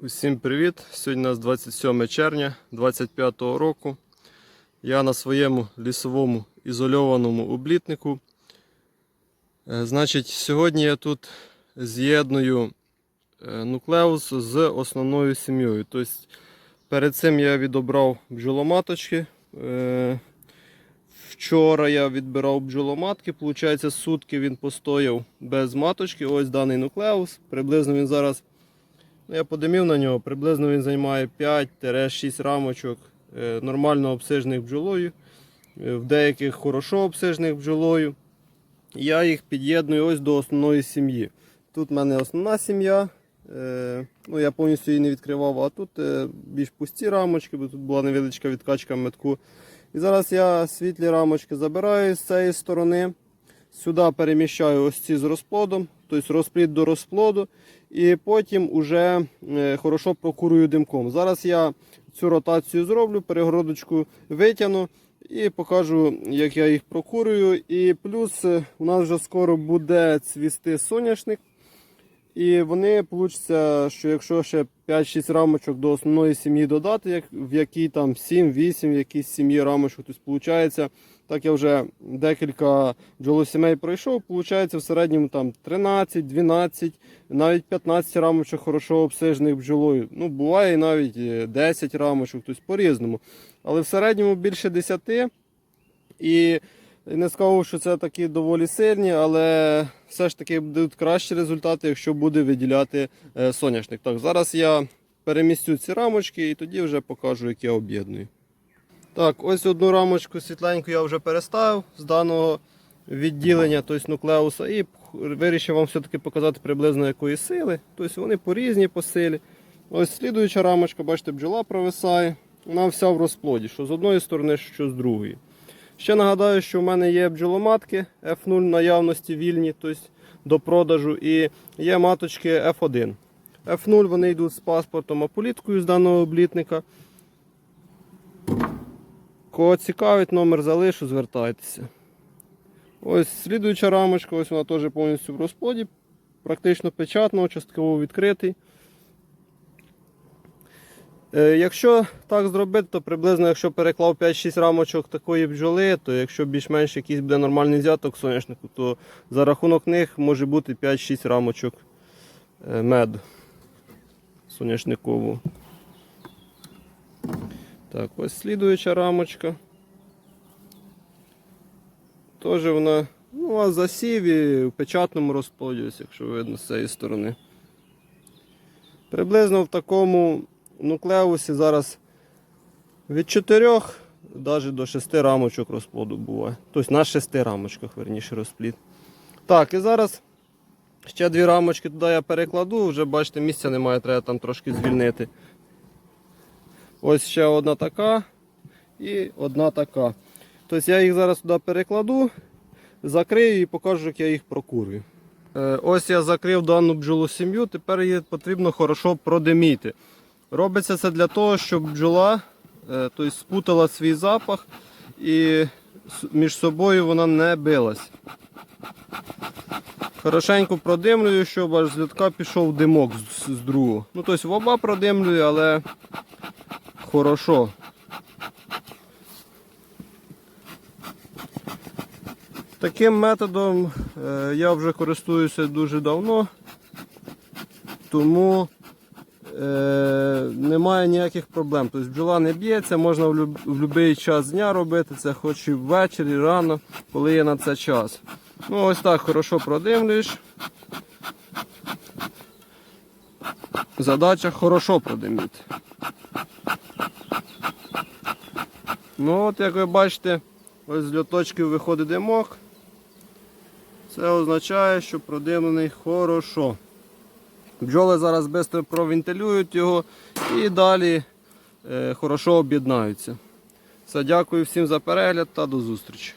Усім привіт! Сьогодні у нас 27 червня 2025 року. Я на своєму лісовому ізольованому облітнику. Е, Значить, сьогодні я тут з'єдную е, нуклеус з основною сім'єю. Тобто, перед цим я відобрав бджоломаточки. Е, Вчора я відбирав бджоломатки, Получається, сутки він постояв без маточки. Ось даний нуклеус. Приблизно він зараз. Ну, я подимів на нього, приблизно він займає 5-6 рамочок е, нормально обсижених бджолою, е, в деяких хорошо обсижених бджолою. Я їх під'єдную ось до основної сім'ї. Тут в мене основна сім'я. е, Ну, я повністю її не відкривав, а тут більш пусті рамочки, бо тут була невеличка відкачка метку. І зараз я світлі рамочки забираю з цієї сторони. Сюди переміщаю ось ці з розплодом, тобто розплід до розплоду. І потім уже е, хорошо прокурую димком. Зараз я цю ротацію зроблю, перегородочку витягну і покажу, як я їх прокурую. І плюс е, у нас вже скоро буде цвісти соняшник. І вони вийде, що якщо ще 5-6 рамочок до основної сім'ї додати, як, в якій там 7-8 в сім'ї рамочок, тобто виходить, так я вже декілька бджолосімей пройшов, виходить в середньому там 13, 12, навіть 15 рамочок хорошо обсижених бджолою. Ну, буває навіть е, 10 рамочок, тобто по-різному. Але в середньому більше 10. І не скажу, що це такі доволі сильні, але все ж таки будуть кращі результати, якщо буде виділяти е, соняшник. Так, зараз я перемістю ці рамочки і тоді вже покажу, як я об'єдную. Так, ось одну рамочку світленьку я вже переставив з даного відділення, тобто нуклеуса, і вирішив вам все-таки показати приблизно якої сили. Тобто вони по різні по силі. Ось слідуюча рамочка, бачите, бджола провисає. Вона вся в розплоді, що з одної сторони, що з другої. Ще нагадаю, що в мене є бджоломатки F0 наявності вільні, тобто до продажу, і є маточки F1. F0 вони йдуть з паспортом аполіткою з даного облітника. Кого цікавить, номер залишу, звертайтеся. Ось слідуюча рамочка, ось вона теж повністю в розплоді, практично печатного, частково відкритий. Е, Якщо так зробити, то приблизно, якщо переклав 5-6 рамочок такої бджоли, то якщо більш-менш якийсь буде нормальний взяток соняшнику, то за рахунок них може бути 5-6 рамочок е, меду соняшникового. Так, ось слідуюча рамочка. Теж вона ну, а засів і в печатному розплоді, ось, якщо видно з цієї сторони. Приблизно в такому нуклеусі зараз від 4 навіть до 6 рамочок розплоду буває. Тобто на 6 рамочках, верніше, розплід. Так, і зараз ще дві рамочки туди я перекладу, вже бачите, місця немає, треба там трошки звільнити. Ось ще одна така і одна така. Тобто я їх зараз туди перекладу, закрию і покажу, як я їх прокурую. Е, Ось я закрив дану бджолу сім'ю, тепер її потрібно хорошо продиміти. Робиться це для того, щоб бджола е, тобто, спутала свій запах і між собою вона не билась. Хорошенько продимлюю, щоб аж з літка пішов димок з другого. Ну, тобто в оба продимлюю, але хорошо. Таким методом е, я вже користуюся дуже давно, тому е, немає ніяких проблем. Тобто бджола не б'ється, можна в, будь-який час дня робити це, хоч і ввечері, рано, коли є на це час. Ну ось так хорошо продимлюєш. Задача хорошо продиміти. Ну от, як ви бачите, ось з льоточків виходить димок. Це означає, що продимлений хорошо. Бджоли зараз швидко провентилюють його і далі е, хорошо об'єднаються. Все, дякую всім за перегляд та до зустрічі.